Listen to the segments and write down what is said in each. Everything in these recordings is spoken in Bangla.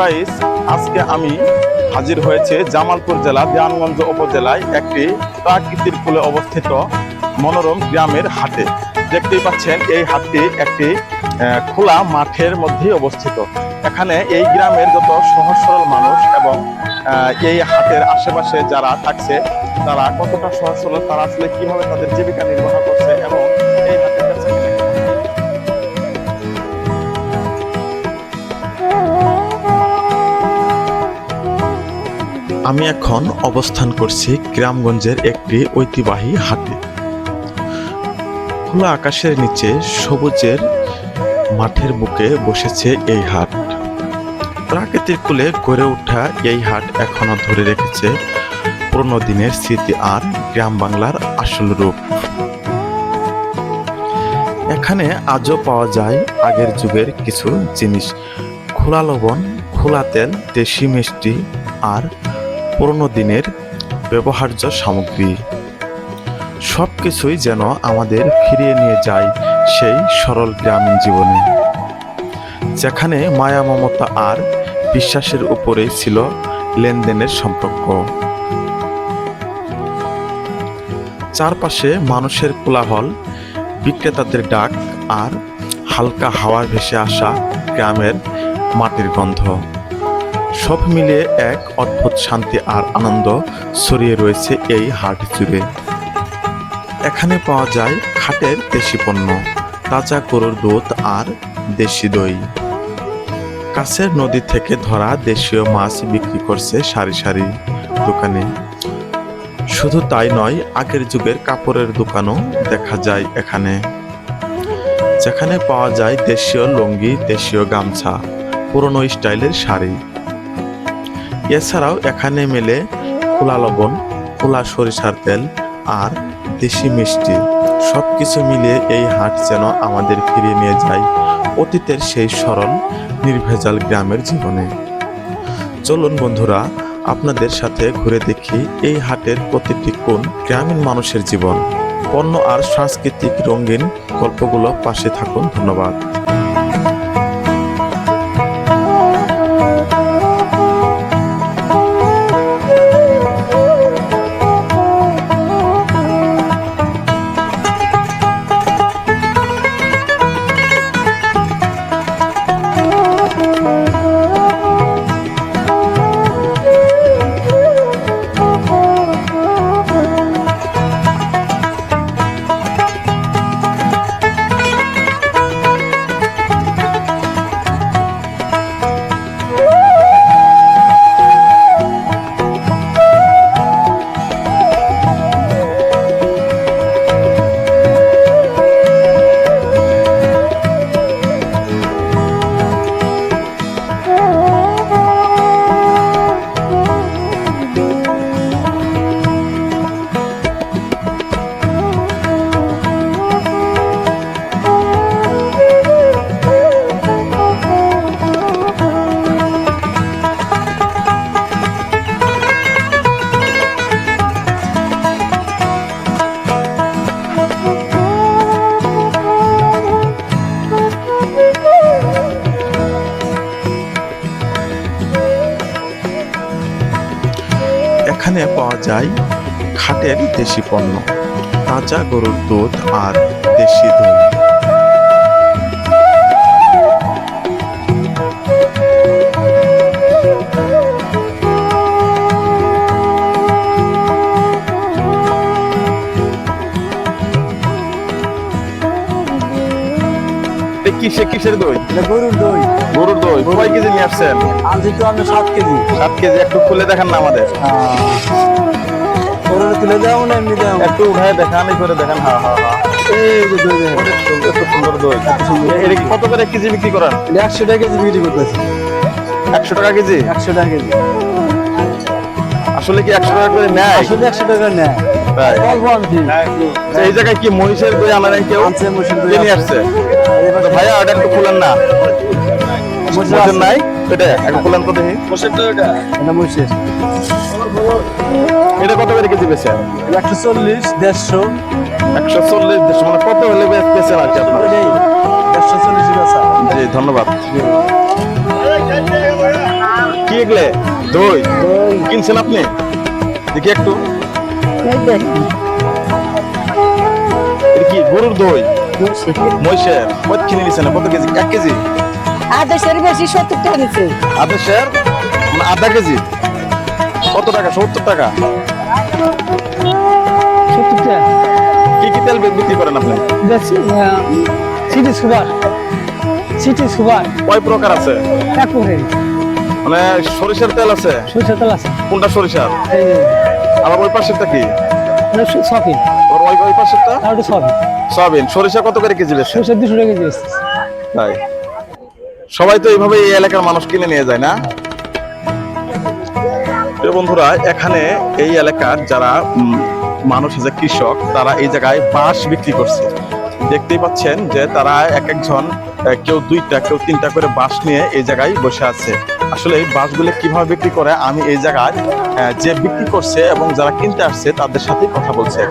গাইস, আজকে আমি হাজির হয়েছে জামালপুর জেলা দেওয়ানগঞ্জ উপজেলায় একটি প্রাকৃতিক ফুলে অবস্থিত মনোরম গ্রামের হাটে। দেখতেই পাচ্ছেন, এই হাটটি একটি খোলা মাঠের মধ্যেই অবস্থিত। এখানে এই গ্রামের যত সহজ সরল মানুষ এবং এই হাটের আশেপাশে যারা থাকছে, তারা কতটা সহজ সরল, তারা আসলে কীভাবে তাদের জীবিকা নির্বাহ করছে এবং আমি এখন অবস্থান করছি গ্রামগঞ্জের একটি ঐতিহ্যবাহী হাটে। খোলা আকাশের নিচে সবুজের মাঠের বুকে বসেছে এই হাট। প্রাকৃতিক কূলে গড়ে ওঠা এই হাট এখনও ধরে রেখেছে পুরনো দিনের স্মৃতি আর গ্রাম বাংলার আসল রূপ। এখানে আজও পাওয়া যায় আগের যুগের কিছু জিনিস। খোলা লবণ, খোলা তেল, দেশি মিষ্টি আর পুরনো দিনের ব্যবহার্য সামগ্রী। সব কিছুই যেন আমাদের ফিরিয়ে নিয়ে যায় সেই সরল গ্রামীণ জীবনে। যেখানে মায়া, মমতা আর বিশ্বাসের উপরে ছিল লেনদেনের সম্পর্ক। চারপাশে মানুষের কোলাহল, বিক্রেতাদের ডাক আর হালকা হাওয়া ভেসে আসা গ্রামের মাটির গন্ধ। সব মিলিয়ে এক অদ্ভুত শান্তি আর আনন্দ ছড়িয়ে রয়েছে এই হাট জুড়ে। এখানে পাওয়া যায় খাটের দেশি পণ্য, তাজা গরুর দুধ আর দেশি দই। কাছের নদী থেকে ধরা দেশীয় মাছ বিক্রি করছে সারি সারি দোকানে। শুধু তাই নয়, আগের যুগের কাপড়ের দোকানও দেখা যায় এখানে। যেখানে পাওয়া যায় দেশীয় লুঙ্গি, দেশীয় গামছা, পুরনো স্টাইলের শাড়ি। এছাড়াও এখানে মেলে খোলা লবণ, খোলা সরিষার তেল আর দেশি মিষ্টি। সব কিছু মিলিয়ে এই হাট যেন আমাদের ফিরিয়ে নিয়ে যায় অতীতের সেই সরল নির্ভেজাল গ্রামের জীবনে। চলুন বন্ধুরা, আপনাদের সাথে ঘুরে দেখি এই হাটের প্রতিটি কোণ গ্রামীণ মানুষের জীবন। পণ্য আর সাংস্কৃতিক রঙিন গল্পগুলো পাশে থাকুন, ধন্যবাদ। পাওয়া যায় খাটের দেশি পণ্য তাজা গরুর দুধ আর দেশি দই। কিসে কিসের দই? গরুর দই। দই কয় কেজি নিয়ে আসছেন? আনছি তো আমি সাত কেজি। সাত কেজি একটু খুলে দেখান না আমাদের। গরুর তুলে দেওয়া না এমনি দেওয়া একটু উঠায় দেখান করে দেখান। হ্যাঁ হ্যাঁ হ্যাঁ। কত করে কেজি বিক্রি করেন? একশো টাকা কেজি বিক্রি করতেছি। একশো টাকা কেজি? একশো টাকা কেজি। আসলে কি একশো টাকা করে নেয়? আসলে একশো টাকা নেয়। তো এই জায়গায় কি মহিষের দই আনা নাই কেউ? মসুর দই নিয়ে আসছে? ভাইয়া ওটা একটু খুলেন না। নাই এটা একটু খুলেন তো দেখি। এটা। মসুর এটা কত করে কেজি বেছে একশো চল্লিশ দেড়শো। একশো চল্লিশ দেড়শো মানে কত হলে বেচেন আর কি আপনার? দেড়শো চল্লিশ বেচা জি ধন্যবাদ। এগুলো? দই। দই কিনছেন আপনি? দেখি একটু। দেখি কি গরুর দই? মহিষের। কত কিনে নিছেন কত কেজি? এক কেজি? আদেশের বেশি সত্তর টাকা নিচ্ছে আধা আধা কেজি। কত টাকা? সত্তর টাকা? সত্তর টাকা কি কি তেল বিক্রি করেন আপনি? City super. City super. কয় প্রকার আছে? এক করে। মানে সরিষার তেল আছে? সরষে তেল আছে। কোনটা সরিষার? আবার ওই পাশেরটা কি? ওর ওই ওই পাশেরটা? আর সফিন সয়াবিন। সরিষা কত করে কেজি বেছে সরষে দুশো টাকা কেজি তাই। সবাই তো এইভাবে এই এলাকার মানুষ কিনে নিয়ে যায় না? বন্ধুরা, এখানে এই এলাকার যারা মানুষ আছে, কৃষক, তারা এই জায়গায় বাঁশ বিক্রি করছে। দেখতেই পাচ্ছেন যে তারা এক একজন কেউ দুইটা, কেউ তিনটা করে বাঁশ নিয়ে এই জায়গায় বসে আছে। আসলে এই বাঁশগুলো কীভাবে বিক্রি করে, আমি এই জায়গায় যে বিক্রি করছে এবং যারা কিনতে আসছে, তাদের সাথে কথা বলছে।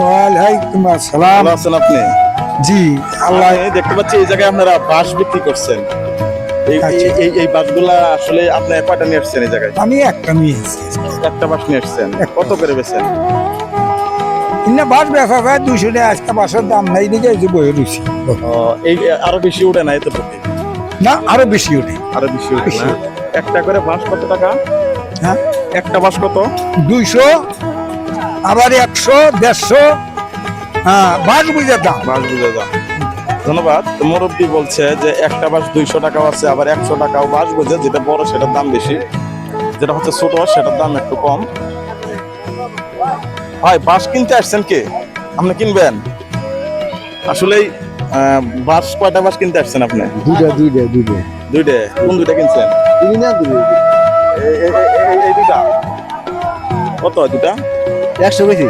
ওয়ালাইকুম আসসালাম। ভালো আছেন আপনি? জি আল্লাহ দেখতে পাচ্ছি এই জায়গায় আপনারা বাঁশ বিক্রি করছেন। এই আচ্ছা। এই- এই আসলে আপনি কয়টা নিয়ে আসছেন এই জায়গায়? আমি একটা নিয়েছি একটা বাঁশ নিয়ে আসছেন। কত করে বেছেন ইন্না বাস বেচা যায় দুশো টাকা আজকে বাসের দাম নাই এই যে বয়ে রুচি এই আরও বেশি উঠে না এতটুকু না আরও বেশি ওঠে আরও বেশি উঠে। একটা করে বাঁশ কত টাকা? হ্যাঁ? একটা বাঁশ কত? দুইশো আবার একশো দেড়শো হ্যাঁ বাস বুঝে দাম বাঁশ বুঝে যাও ধন্যবাদ। মুরব্বী বলছে যে একটা বাঁশ দুইশো টাকাও আছে আবার একশো টাকাও বাঁশ বুঝে যেটা বড় সেটার দাম বেশি। যেটা হচ্ছে ছোট সেটার দাম একটু কম। ভাই বাঁশ কিনতে আসছেন কি? আপনি কিনবেন? আসলেই বাঁশ কয়টা বাঁশ কিনতে আসছেন আপনি? দুইটা দুইটা দুইটা। দুইটা? কোন দুইটা কিনছেন? এই দুইটা? কত? দুটা একশো বেশি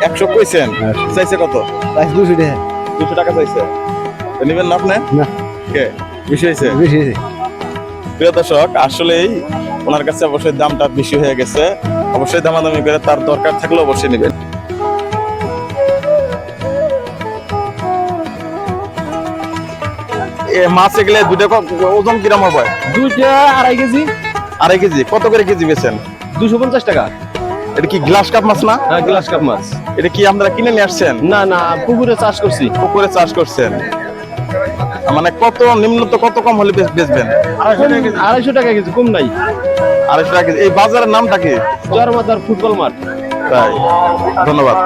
একশো কইছেন? চাইছে কত? বাইশ দুশো টাকা। দুশো টাকা চাইছে। নিবেন না আপনি? না। কে? বেশি হয়েছে? বেশি প্রিয় দর্শক আসলেই ওনার কাছে অবশ্যই দামটা বেশি হয়ে গেছে। অবশ্যই দামাদামি করে তার দরকার থাকলে অবশ্যই নেবেন। এ মাছ এগুলো দুটো ক- ওজন কিরম হবে? দুইটা আড়াই কেজি। আড়াই কেজি। কত করে কেজি বেছেন দুশো পঞ্চাশ টাকা। এটা কি গ্লাস কাপ মাছ না? হ্যাঁ গ্লাস কাপ মাছ। এটা কি আপনারা কিনে নিয়ে আসছেন? না না পুকুরে চাষ করছি। পুকুরে চাষ করছেন। মানে কত নিম্নত কত কম হলে বেচ- বেচবেন? আড়াইশো টাকা কেজি। কম নাই। আড়াইশো টাকা কেজি। এই বাজারের নামটা কি? চরমাতার ফুটবল মাঠ। তাই। ধন্যবাদ।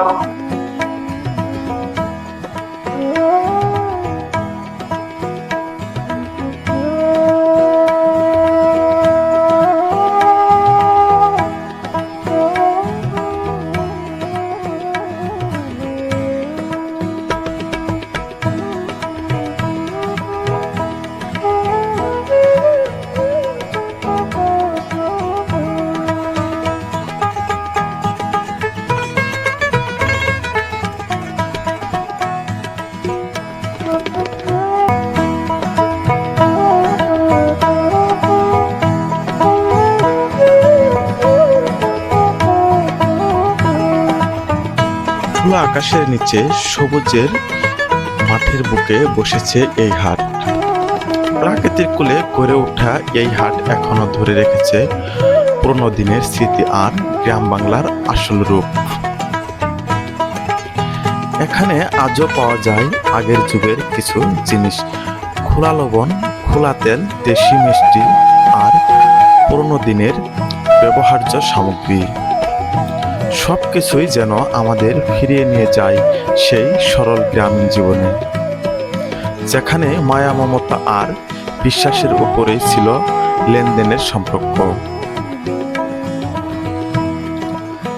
আকাশের নিচে সবুজের মাঠের বুকে বসেছে এই হাট। প্রাকৃতিক কোলে গড়ে ওঠা এই হাট এখনও ধরে রেখেছে পুরনো দিনের স্মৃতি আর গ্রাম বাংলার আসল রূপ। এখানে আজও পাওয়া যায় আগের যুগের কিছু জিনিস। খোলা লবণ, খোলা তেল, দেশি মিষ্টি আর পুরনো দিনের ব্যবহার্য সামগ্রী। সবকিছুই যেন আমাদের ফিরিয়ে নিয়ে যায় সেই সরল গ্রামীণ জীবনে। যেখানে মায়া, মমতা আর বিশ্বাসের উপরেই ছিল লেনদেনের সম্পর্ক।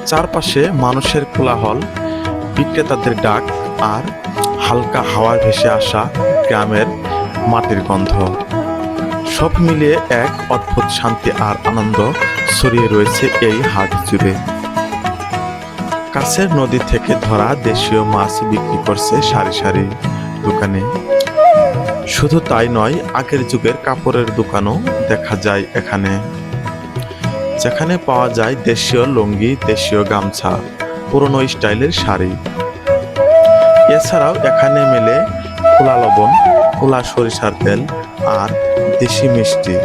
চারপাশে মানুষের কোলাহল, বিক্রেতাদের ডাক আর হালকা হাওয়া ভেসে আসা গ্রামের মাটির গন্ধ। সব মিলিয়ে এক অদ্ভুত শান্তি আর আনন্দ ছড়িয়ে রয়েছে এই হাট জুড়ে। কাছের নদী থেকে ধরা দেশীয় মাছ বিক্রি করছে সারি সারি দোকানে। শুধু তাই নয়, আগের যুগের কাপড়ের দোকানও দেখা যায় এখানে। যেখানে পাওয়া যায় দেশীয় লুঙ্গি, দেশীয় গামছা, পুরনো স্টাইলের শাড়ি। এছাড়াও এখানে মেলে খোলা লবণ, খোলা সরিষার তেল আর দেশি মিষ্টি।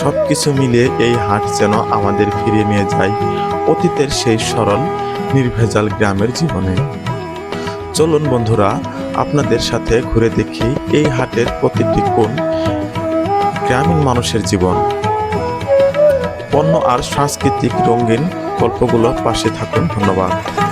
সব কিছু মিলিয়ে এই হাট যেন আমাদের ফিরিয়ে নিয়ে যায় অতীতের সেই সরল নির্ভেজাল গ্রামের জীবনে। চলুন বন্ধুরা, আপনাদের সাথে ঘুরে দেখি এই হাটের প্রতিটি কোন গ্রামীণ মানুষের জীবন। পণ্য আর সাংস্কৃতিক রঙিন গল্পগুলো পাশে থাকুন, ধন্যবাদ।